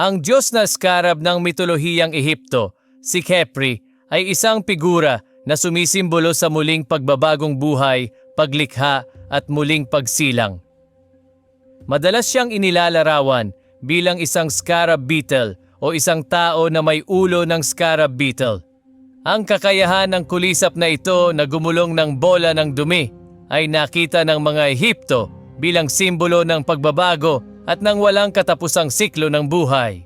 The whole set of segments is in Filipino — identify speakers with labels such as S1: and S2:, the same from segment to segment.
S1: Ang Diyos na scarab ng mitolohiyang Ehipto, si Khepri, ay isang figura na sumisimbolo sa muling pagbabagong buhay, paglikha at muling pagsilang. Madalas siyang inilalarawan bilang isang scarab beetle o isang tao na may ulo ng scarab beetle. Ang kakayahan ng kulisap na ito na gumulong ng bola ng dumi ay nakita ng mga Ehipto bilang simbolo ng pagbabago at ng walang katapusang siklo ng buhay.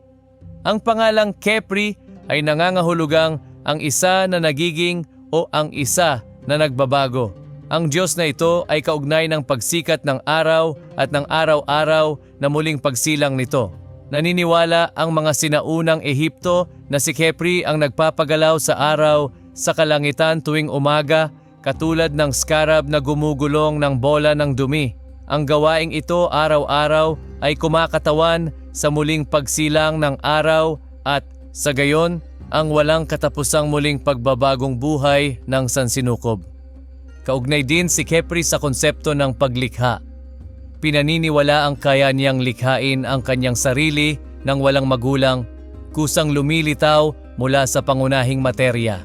S1: Ang pangalang Kepri ay nangangahulugang ang isa na nagiging o ang isa na nagbabago. Ang Diyos na ito ay kaugnay ng pagsikat ng araw at ng araw-araw na muling pagsilang nito. Naniniwala ang mga sinaunang Ehipto na si Kepri ang nagpapagalaw sa araw sa kalangitan tuwing umaga katulad ng scarab na gumugulong ng bola ng dumi. Ang gawaing ito araw-araw ay kumakatawan sa muling pagsilang ng araw at sa gayon ang walang katapusang muling pagbabagong buhay ng sansinukob. Kaugnay din si Kepri sa konsepto ng paglikha. Pinaniniwala ang kaya niyang likhain ang kanyang sarili ng walang magulang, kusang lumilitaw mula sa pangunahing materya.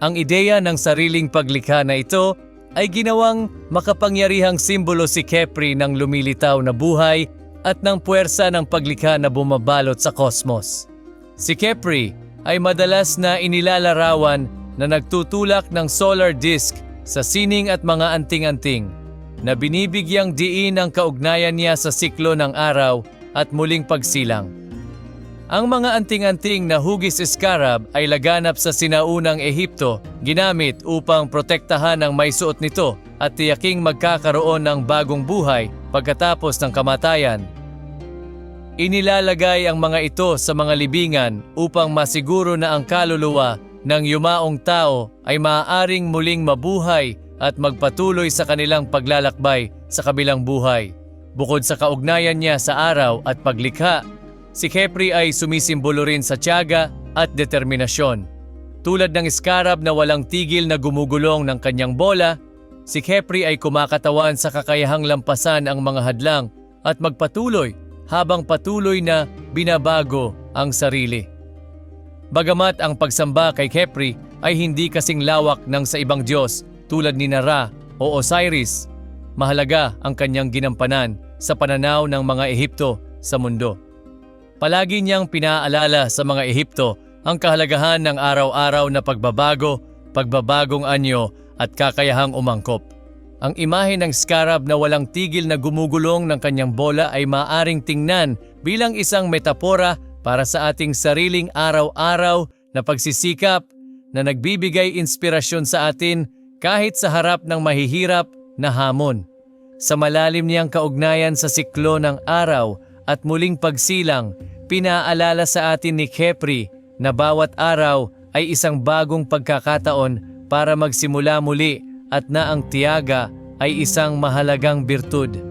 S1: Ang ideya ng sariling paglikha na ito ay ginawang makapangyarihang simbolo si Kepri ng lumilitaw na buhay at ng puwersa ng paglikha na bumabalot sa kosmos. Si Kepri ay madalas na inilalarawan na nagtutulak ng solar disk sa sining at mga anting-anting na binibigyang diin ang kaugnayan niya sa siklo ng araw at muling pagsilang. Ang mga anting-anting na hugis scarab ay laganap sa sinaunang Ehipto ginamit upang protektahan ang may suot nito at tiyaking magkakaroon ng bagong buhay pagkatapos ng kamatayan. Inilalagay ang mga ito sa mga libingan upang masiguro na ang kaluluwa ng yumaong tao ay maaaring muling mabuhay at magpatuloy sa kanilang paglalakbay sa kabilang buhay. Bukod sa kaugnayan niya sa araw at paglikha, si Kepri ay sumisimbolo rin sa tiyaga at determinasyon. Tulad ng scarab na walang tigil na gumugulong ng kanyang bola, si Kepri ay kumakatawan sa kakayahang lampasan ang mga hadlang at magpatuloy habang patuloy na binabago ang sarili. Bagamat ang pagsamba kay Kepri ay hindi kasing lawak ng sa ibang Diyos tulad ni Nara o Osiris, mahalaga ang kanyang ginampanan sa pananaw ng mga Ehipto sa mundo. Palagi niyang pinaalala sa mga Ehipto ang kahalagahan ng araw-araw na pagbabago, pagbabagong anyo at kakayahang umangkop. Ang imahe ng scarab na walang tigil na gumugulong ng kanyang bola ay maaring tingnan bilang isang metapora para sa ating sariling araw-araw na pagsisikap na nagbibigay inspirasyon sa atin kahit sa harap ng mahihirap na hamon. Sa malalim niyang kaugnayan sa siklo ng araw at muling pagsilang, pinaalala sa atin ni Kepri na bawat araw ay isang bagong pagkakataon para magsimula muli at na ang tiyaga ay isang mahalagang birtud.